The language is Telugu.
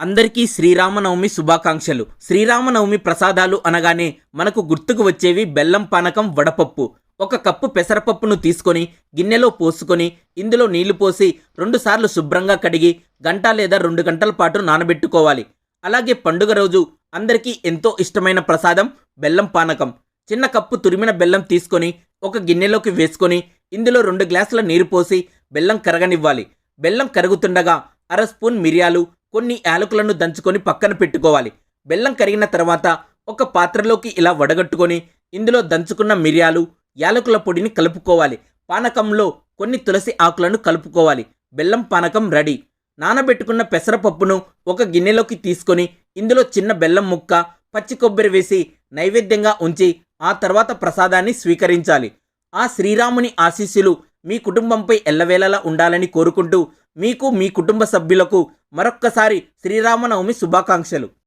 అందరికీ శ్రీరామనవమి శుభాకాంక్షలు. శ్రీరామనవమి ప్రసాదాలు అనగానే మనకు గుర్తుకు వచ్చేవి బెల్లం పానకం వడపప్పు. ఒక కప్పు పెసరపప్పును తీసుకొని గిన్నెలో పోసుకొని ఇందులో నీళ్ళు పోసి రెండుసార్లు శుభ్రంగా కడిగి గంట లేదా రెండు గంటల పాటు నానబెట్టుకోవాలి. అలాగే పండుగ రోజు అందరికీ ఎంతో ఇష్టమైన ప్రసాదం బెల్లం పానకం. చిన్న కప్పు తురిమిన బెల్లం తీసుకొని ఒక గిన్నెలోకి వేసుకొని ఇందులో రెండు గ్లాసుల నీరు పోసి బెల్లం కరగనివ్వాలి. బెల్లం కరుగుతుండగా అర స్పూన్ మిరియాలు కొన్ని యాలకులను దంచుకొని పక్కన పెట్టుకోవాలి. బెల్లం కరిగిన తర్వాత ఒక పాత్రలోకి ఇలా వడగట్టుకొని ఇందులో దంచుకున్న మిరియాలు యాలకుల పొడిని కలుపుకోవాలి. పానకంలో కొన్ని తులసి ఆకులను కలుపుకోవాలి. బెల్లం పానకం రెడీ. నానబెట్టుకున్న పెసరపప్పును ఒక గిన్నెలోకి తీసుకొని ఇందులో చిన్న బెల్లం ముక్క పచ్చి కొబ్బరి వేసి నైవేద్యంగా ఉంచి ఆ తర్వాత ప్రసాదాన్ని స్వీకరించాలి. ఆ శ్రీరాముని ఆశీస్సులు మీ కుటుంబంపై ఎల్లవేళలా ఉండాలని కోరుకుంటూ మీకు మీ కుటుంబ సభ్యులకు మరొక్కసారి శ్రీరామనవమి శుభాకాంక్షలు.